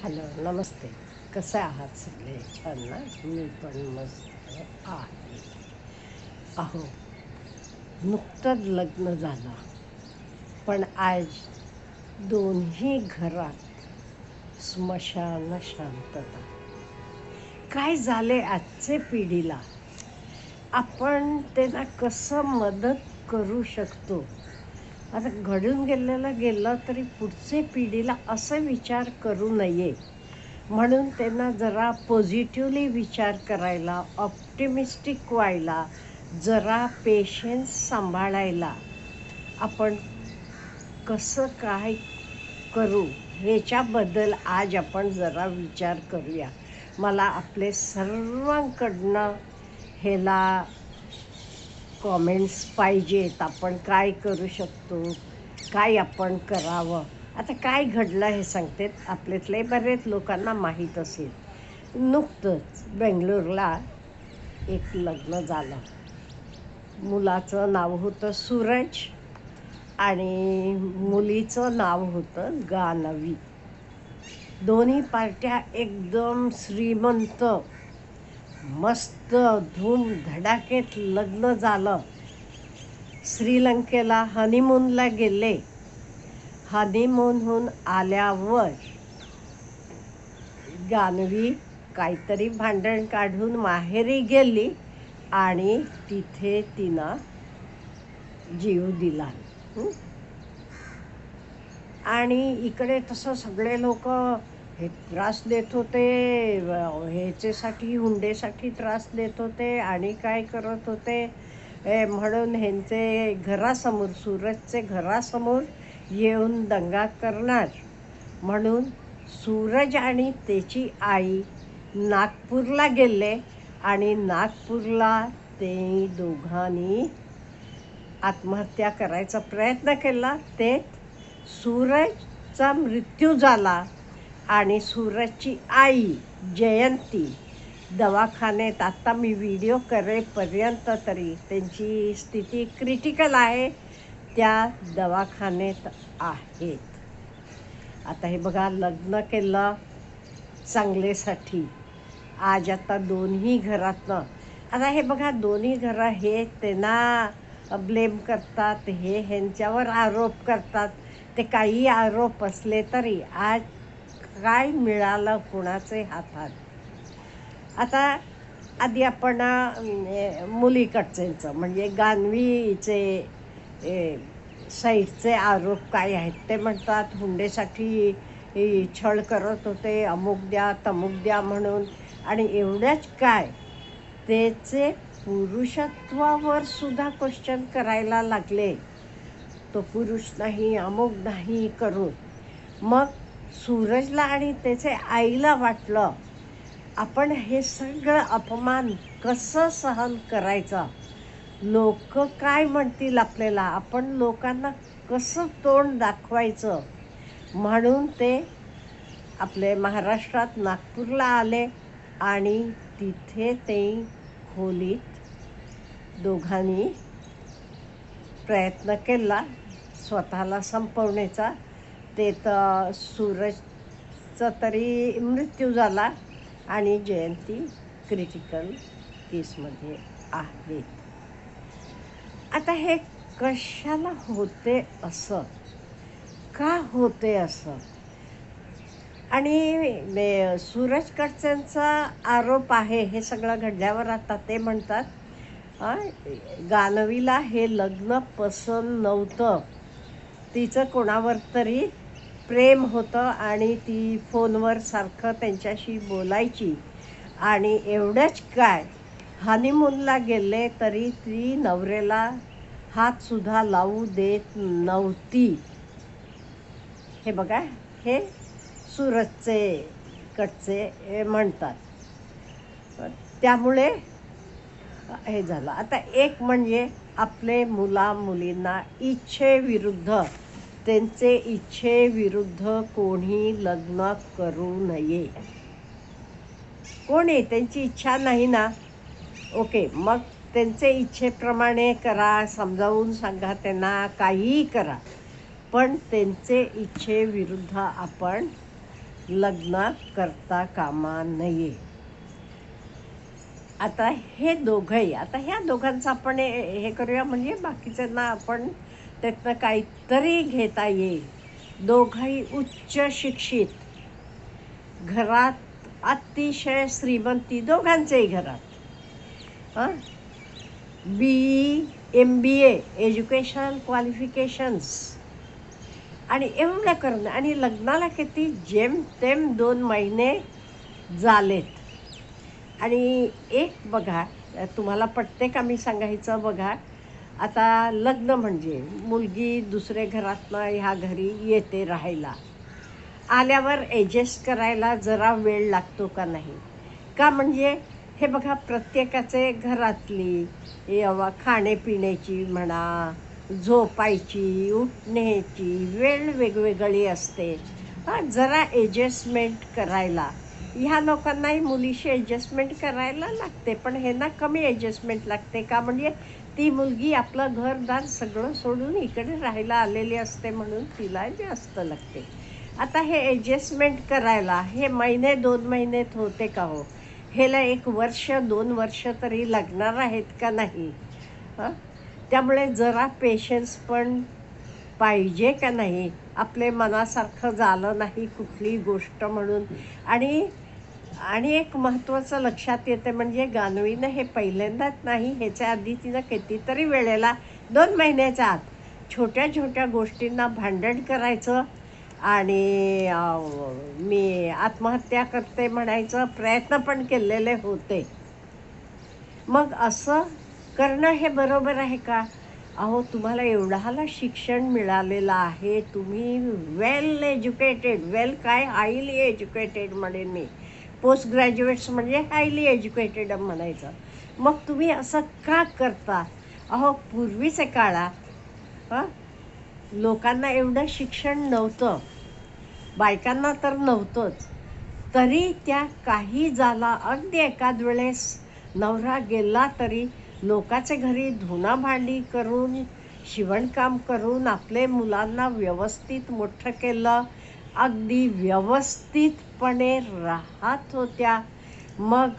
Hello नमस्ते. कसे आहात सगळे? छान ना? मी पण मस्त आहे. अहो नुकतंच लग्न झालं. पण आज दोन्ही घरात स्मशान शांतता. काय झाले आजचे पिढीला? आपण त्यांना कसं मदत करू शकतो? आता घडून गेलेलं गेलं तरी पुढचे पिढीला असं विचार करू नये. म्हणून त्यांना जरा पॉझिटिव्हली विचार करायला ऑप्टिमिस्टिक व्हायला जरा पेशन्स सांभाळायला आपण कसं काय करू ह्याच्याबद्दल आज आपण जरा विचार करूया. मला आपले सर्वांकडनं ह्याला कॉमेंट्स पाहिजेत. आपण काय करू शकतो? काय आपण करावं? आता काय घडलं हे सांगतेत. आपल्यातले बरेच लोकांना माहीत असेल. नुकतंच बेंगलोरला एक लग्न झालं. मुलाचं नाव होतं सूरज आणि मुलीचं नाव होतं गानवी. दोन्ही पार्ट्या एकदम श्रीमंत. मस्त धूम धडाकेत लग्न झालं. श्रीलंकेला हनीमूनला गेले. हनीमूनहून आल्यावर गानवी काहीतरी भांडण काढून माहेरी गेली आणि तिथे तिनं जीव दिला. आणि इकडे तसं सगळे लोक हे त्रास देत होते ह्याच्यासाठी हुंडेसाठी त्रास देत होते आणि काय करत होते हे म्हणून ह्यांचे घरासमोर सूरजचे घरासमोर येऊन दंगा करणार. म्हणून सूरज आणि त्याची आई नागपूरला गेले आणि नागपूरला ते दोघांनी आत्महत्या करायचा प्रयत्न केला. ते सूरजचा मृत्यू झाला. आणि सूरजची आई जयंती दवाखान्यात. आत्ता मी व्हिडिओ करेपर्यंत तरी त्यांची स्थिती क्रिटिकल आहे. त्या दवाखान्यात आहेत. आता हे बघा लग्न केलं चांगलेसाठी आज आता दोन्ही घरातनं. आता हे बघा दोन्ही घरं हे त्यांना ब्लेम करतात हे ह्यांच्यावर आरोप करतात. ते काही आरोप असले तरी आज काय मिळालं कुणाचे हातात? आता आधी आपण अं, म्हणजे गानवीचे साईडचे आरोप काय आहेत ते म्हणतात. हुंडेसाठी छळ करत होते अमुक द्या तमुक द्या म्हणून. आणि एवढ्याच काय? त्याचे पुरुषत्वावर सुद्धा क्वेश्चन करायला लागले. तो पुरुष नाही अमुक नाही करून. मग सूरजला आणि त्याचे आईला वाटलं आपण हे सगळं अपमान कसं सहन करायचं? लोक काय म्हणतील आपल्याला? आपण लोकांना कसं तोंड दाखवायचं? म्हणून ते आपले महाराष्ट्रात नागपूरला आले आणि तिथे ते खोलीत दोघांनी प्रयत्न केला स्वतःला संपवण्याचा. ते तर सूरजचा तरी मृत्यू झाला आणि जयंती क्रिटिकल केसमध्ये आहेत आता हे कशाला होते असं? का होते असं? आणि मे- सूरज कडच्यांचा आरोप आहे हे सगळं घडल्यावर आता ते म्हणतात गानवीला हे लग्न पसंत नव्हतं. तिचं कोणावर तरी प्रेम होतं आणि ती फोनवर सारखं त्यांच्याशी बोलायची. आणि एवढंच काय हनीमूनला गेले तरी ती नवरेला हातसुद्धा लावू देत नव्हती. हे बघा हे सुरतचे कडचे हे म्हणतात. त्यामुळे हे झालं. आता एक म्हणजे आपले मुला मुलींना इच्छेविरुद्ध त्यांचे इच्छेविरुद्ध कोणी लग्न करू नये. कोण? आहे त्यांची इच्छा नाही ना? ओके मग त्यांचे इच्छेप्रमाणे करा समजावून सांगा त्यांना काहीही करा. पण त्यांचे इच्छेविरुद्ध आपण लग्न करता कामा नये. आता हे दोघंही आता ह्या दोघांचं आपण हे करूया म्हणजे बाकीच्यांना आपण त्यातनं काहीतरी घेता येईल. दोघंही उच्च शिक्षित. घरात अतिशय श्रीमंती दोघांच्याही घरात. हां? B M B A education qualifications आणि एवढं करणं आणि लग्नाला किती जेमतेम दोन महिने झालेत. आणि एक बघा तुम्हाला पटते का मी सांगायचं? बघा आता लग्न म्हणजे मुलगी दुसऱ्या घरातनं ह्या घरी येते राहायला. आल्यावर ॲडजस्ट करायला जरा वेळ लागतो का नाही? का म्हणजे हे बघा प्रत्येकाचे घरातली खाणेपिण्याची म्हणा झोपायची उठण्याची वेळ वेगवेगळी असते. हां जरा ॲडजस्टमेंट करायला. ह्या लोकांनाही मुलीशी ॲडजस्टमेंट करायला लागते पण हे ना कमी ॲडजस्टमेंट लागते का? म्हणजे ती मुलगी आपलं घरदार सगळं सोडून इकडे राहायला आलेली असते म्हणून तिला जास्त लागते. आता हे ॲडजस्टमेंट करायला हे महिने दोन महिन्यात होते का हो? ह्याला एक वर्ष दोन वर्ष तरी लागणार आहेत का नाही? हां? त्यामुळे जरा पेशन्स पण पाहिजे का नाही? आपले मनासारखं झालं नाही कुठली गोष्ट म्हणून. आणि आणि एक महत्त्वाचं लक्षात येते म्हणजे गानवीनं हे पहिल्यांदाच नाही ह्याच्या आधी तिनं कितीतरी वेळेला दोन महिन्याच्या आत छोट्या छोट्या गोष्टींना भांडण करायचं आणि मी आत्महत्या करते म्हणायचं प्रयत्न पण केलेले होते. मग असं करणं हे बरोबर आहे का? अहो तुम्हाला एवढाला शिक्षण मिळालेलं आहे तुम्ही वेल एज्युकेटेड वेल काय हायली एज्युकेटेड म्हणेन मी. पोस्ट ग्रॅज्युएट्स म्हणजे हायली एज्युकेटेड म्हणायचं. मग तुम्ही असं का करता? अहो पूर्वीचे काळात हां लोकांना एवढं शिक्षण नव्हतं. बायकांना तर नव्हतंच. तरी त्या काही झाला अगदी एखाद वेळेस नवरा गेला तरी लोकाचे घरी धुना भांडी करून शिवणकाम करून आपले मुलांना व्यवस्थित मोठं केलं अगदी व्यवस्थितपणे राहत होत्या. मग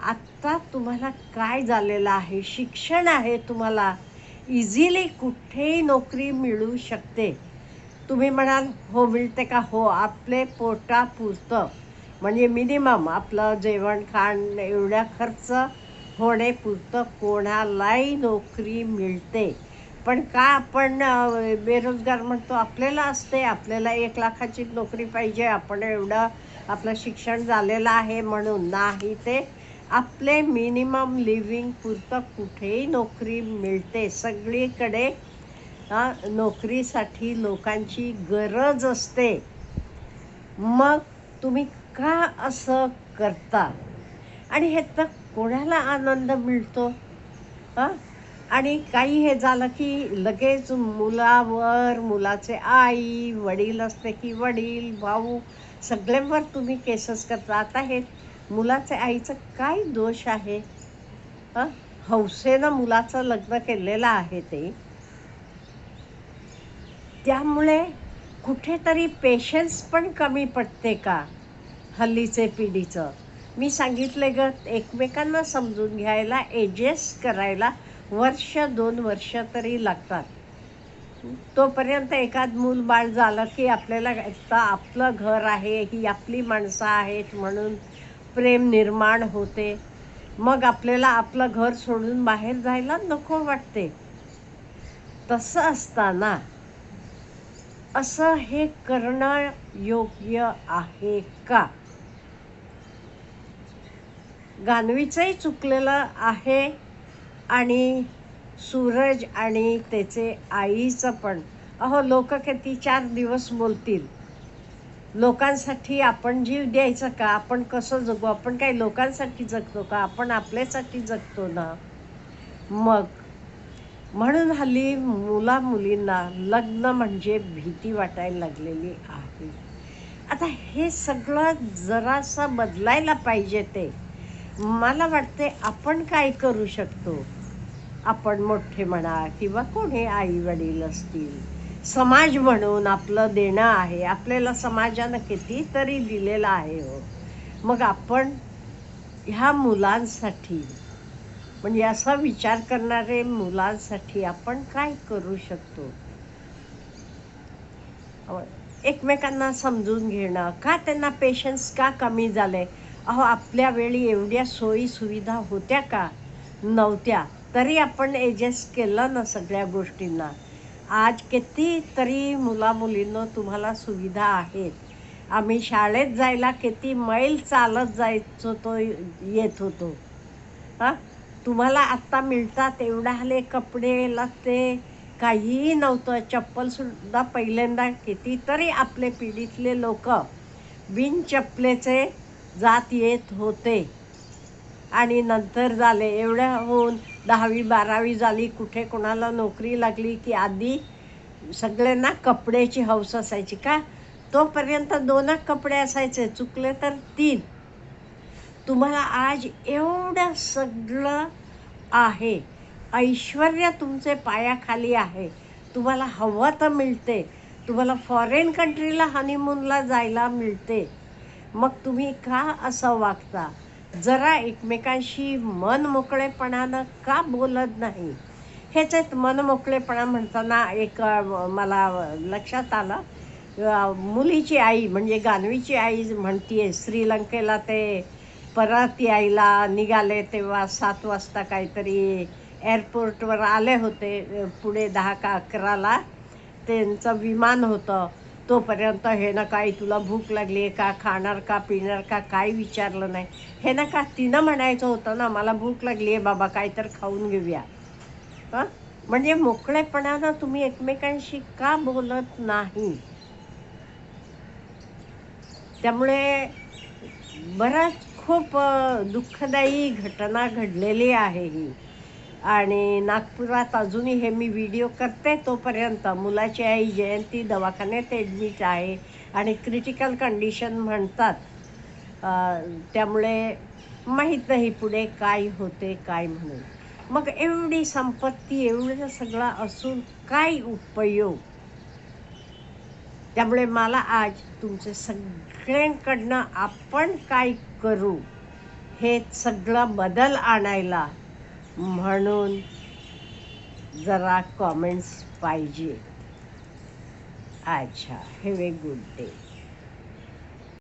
आत्ता तुम्हाला काय झालेलं आहे? शिक्षण आहे तुम्हाला. इझिली कुठेही नोकरी मिळू शकते. तुम्ही म्हणाल हो मिळते का? हो आपले पोटापुरतं. म्हणजे मिनिमम आपलं जेवण खाण एवढ्या खर्च होण्यापुरतं कोणालाही नोकरी मिळते. पण का आपण बेरोजगार म्हणतो? आपल्याला असते. आपल्याला एक लाखाची नोकरी पाहिजे. आपण एवढं आपलं शिक्षण झालेलं आहे म्हणून. नाही ते. आपले मिनिमम लिव्हिंग पुरतं कुठेही नोकरी मिळते. सगळीकडे नोकरीसाठी लोकांची गरज असते. मग तुम्ही का असं करता? आणि हे तर कोणाला आनंद मिळतो? हां आणि काही हे झालं की लगेच मुलावर मुलाचे आई वडील असते की वडील भाऊ सगळ्यांवर तुम्ही केसेस करता. आता हे मुलाचे आईचं काय दोष आहे? हौसेनं मुलाचं लग्न केलेलं आहे ते. त्यामुळे कुठेतरी पेशन्स पण कमी पडते का हल्लीचे पिढीचं? मी सांगितले ग एकमेकांना समजून घ्यायला ॲडजस्ट करायला वर्ष दोन वर्ष तरी लागतात. तोपर्यंत एखाद मूल बाळ झालं की आपल्याला आपलं घर आहे ही आपली माणसं आहेत म्हणून प्रेम निर्माण होते. मग आपल्याला आपलं घर सोडून बाहेर जायला नको वाटते. तसं असताना असं हे करणं योग्य आहे का? गानवीचंही चुकलेलं आहे. आणि सूरज आणि त्याचे आईचं पण. अहो लोक किती चार दिवस बोलतील. लोकांसाठी आपण जीव द्यायचं का? आपण कसं जगू? आपण काही लोकांसाठी जगतो का? आपण आपल्यासाठी जगतो ना? मग म्हणून हल्ली मुला मुलींना लग्न म्हणजे भीती वाटायला लागलेली आहे. आता हे सगळं जरासं बदलायला पाहिजे ते. मला वाटते आपण काय करू शकतो? आपण मोठे म्हणा किंवा कोणी आई वडील असतील. समाज म्हणून आपलं देणं आहे. आपल्याला समाजानं कितीतरी दिलेलं आहे हो. मग आपण ह्या मुलांसाठी म्हणजे असा विचार करणारे मुलांसाठी आपण काय करू शकतो? एकमेकांना समजून घेणं का त्यांना पेशन्स का कमी झाले अहो आपल्या वेळी एवढ्या सोयी सुविधा होत्या का? नव्हत्या. तरी आपण ॲडजस्ट केलं ना सगळ्या गोष्टींना. आज कितीतरी मुलामुलींना तुम्हाला सुविधा आहेत. आम्ही शाळेत जायला किती मैल चालत जायचो तो येत होतो. हां? तुम्हाला आत्ता मिळतात एवढाले कपडे लागते काहीही नव्हतं. चप्पलसुद्धा पहिल्यांदा कितीतरी आपले पिढीतले लोक बिन चप्पलेचे जात येत होते. आणि नंतर झाले एवढ्या होऊन दहावी बारावी झाली कुठे कोणाला नोकरी लागली की आधी सगळ्यांना कपड्याची हौस असायची का? तोपर्यंत दोनच कपडे असायचे चुकले तर तीन. तुम्हाला आज एवढं सगळं आहे. ऐश्वर तुमचे पायाखाली आहे. तुम्हाला हवं तर मिळते. तुम्हाला फॉरेन कंट्रीला हनीमूनला जायला मिळते. मग तुम्ही का असं वागता? जरा एकमेकांशी मन मोकळेपणानं का बोलत नाही? ह्याच्यात मन मोकळेपणा म्हणताना एक मला लक्षात आलं. मुलीची आई म्हणजे गानवीची आई म्हणतीये श्रीलंकेला ते परत यायला निघाले तेव्हा सात वाजता काहीतरी एअरपोर्टवर आले होते पुढे दहा का अकराला. त्यांचं विमान होतं. तोपर्यंत हे ना काही तुला भूक लागली आहे का खाणार का पिणार का काय विचारलं नाही. हे ना का तिनं म्हणायचं होतं ना मला भूक लागली आहे बाबा काय तर खाऊन घेऊया. हां? म्हणजे मोकळेपणानं तुम्ही एकमेकांशी का बोलत नाही? त्यामुळे बराच खूप दुःखदायी घटना घडलेली आहे ही. आणि नागपुरात अजूनही हे मी व्हिडिओ करते तोपर्यंत मुलाची आई जयंती दवाखान्यात ॲडमिट आहे आणि क्रिटिकल कंडिशन म्हणतात. त्यामुळे माहीत नाही पुढे काय होते काय म्हणून. मग एवढी संपत्ती एवढं सगळं असून काय उपयोग? त्यामुळे मला आज तुमचे सगळ्यांकडनं आपण काय करू? हे सगळं बदल आणायला म्हणून जरा कॉमेंट्स पाहिजे. अच्छा हॅव ए गुड डे